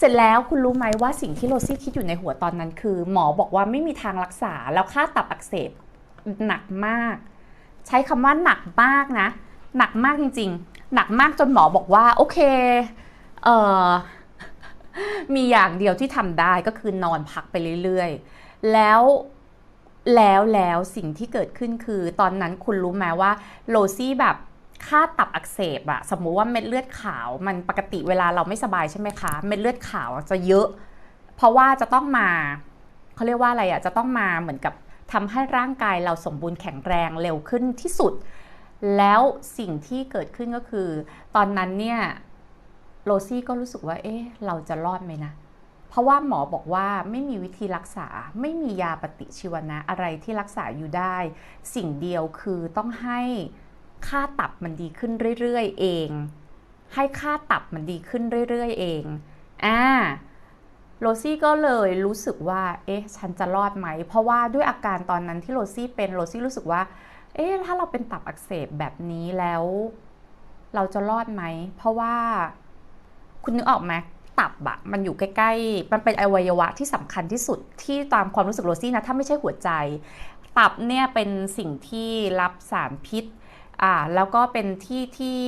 เสร็จแล้วคุณรู้ไหมว่าสิ่งที่โรซี่คิดอยู่ในหัวตอนนั้น คือ หมอบอกว่าไม่มีทางรักษาแล้วค่าตับอักเสบหนักมาก ใช้คำว่าหนักมากนะ หนักมากจริง ๆ หนักมากจนหมอบอกว่า โอเคเออมีอย่างเดียวที่ทำได้ก็คือนอนพักไปเรื่อยๆ แล้วแล้วแล้วสิ่งที่เกิดขึ้นคือ ตอนนั้นคุณรู้ไหมว่าโรซี่แบบ ค่าตับอักเสบอะสมมุติว่าเม็ดเลือดขาวมันปกติเวลาเราไม่สบายใช่ไหมคะ เม็ดเลือดขาวจะเยอะ เพราะว่าจะต้องมาเขาเรียกว่าอะไรอะจะต้องมาเหมือนกับทำให้ร่างกายเราสมบูรณ์แข็งแรงเร็วขึ้นที่สุด แล้วสิ่งที่เกิดขึ้นก็คือ ตอนนั้นเนี่ยโรซี่ก็รู้สึกว่า เอ๊ะ เราจะรอดไหมนะ เพราะว่าหมอบอกว่าไม่มีวิธีรักษา ไม่มียาปฏิชีวนะอะไรที่รักษาอยู่ได้ สิ่งเดียวคือต้องให้ ค่าตับมันดีขึ้นเรื่อยๆ เอง ให้ค่าตับมันดีขึ้นเรื่อยๆ เองอ่าโรซี่ก็เลยรู้สึกว่า เอ๊ะ ฉันจะรอดไหม เพราะว่าด้วยอาการตอนนั้นที่โรซี่เป็นโรซี่รู้สึกว่า เอ๊ะ ถ้าเราเป็นตับอักเสบแบบนี้แล้ว เราจะรอดไหม เพราะว่าคุณนึกออกไหมตับอะมันอยู่ใกล้ๆ มันเป็นอวัยวะที่สำคัญที่สุดที่ตามความรู้สึกโรซี่นะ ถ้าไม่ใช่หัวใจ ตับเนี่ยเป็นสิ่งที่รับสารพิษ อ่าแล้วก็เป็นที่ที่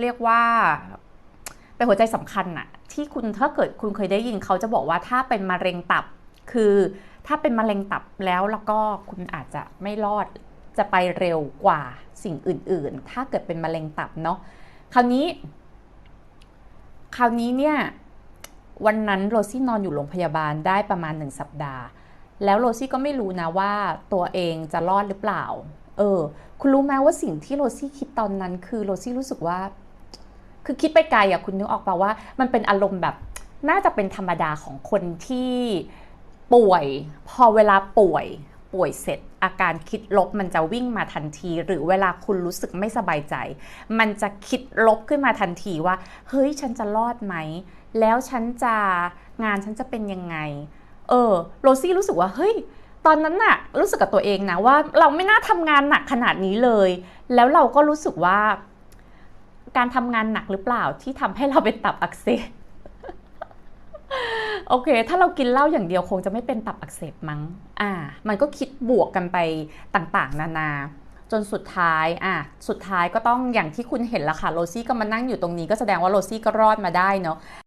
เรียกว่าเป็นหัวใจสำคัญอะที่คุณถ้าเกิดคุณเคยได้ยินเขาจะบอกว่าถ้าเป็นมะเร็งตับ คือถ้าเป็นมะเร็งตับแล้วแล้วก็คุณอาจจะไม่รอดจะไปเร็วกว่าสิ่งอื่น ๆ ถ้าเกิดเป็นมะเร็งตับเนาะคราวนี้ คราวนี้เนี่ยวันนั้นโรซี่นอนอยู่โรงพยาบาลได้ประมาณหนึ่งสัปดาห์ แล้วโรซี่ก็ไม่รู้นะว่าตัวเองจะรอดหรือเปล่า เออ คุณรู้ไหมว่าสิ่งที่โรซี่คิดตอนนั้น คือโรซี่รู้สึกว่า คือคิดไปไกลอะคุณนึกออกป่าว่า มันเป็นอารมณ์แบบ น่าจะเป็นธรรมดาของคนที่ป่วย พอเวลาป่วย ป่วยเสร็จ อาการคิดลบมันจะวิ่งมาทันที หรือเวลาคุณรู้สึกไม่สบายใจ มันจะคิดลบขึ้นมาทันทีว่า เฮ้ยฉันจะรอดไหม แล้วฉันจะงานฉันจะเป็นยังไง เออ โรซี่รู้สึกว่าเฮ้ย ตอนนั้นน่ะรู้สึกกับตัวเองนะว่าเราไม่น่าทำงานหนักขนาดนี้เลย แล้วเราก็รู้สึกว่า การทำงานหนักหรือเปล่าที่ทำให้เราเป็นตับอักเสบโอเค ถ้าเรากินเหล้าอย่างเดียวคงจะไม่เป็นตับอักเสบมั้ง อ่า มันก็คิดบวกกันไปต่างๆ นานา จนสุดท้าย อะ สุดท้ายก็ต้องอย่างที่คุณเห็นละค่ะ โรซี่ก็มานั่งอยู่ตรงนี้ก็แสดงว่าโรซี่ก็รอดมาได้เนาะ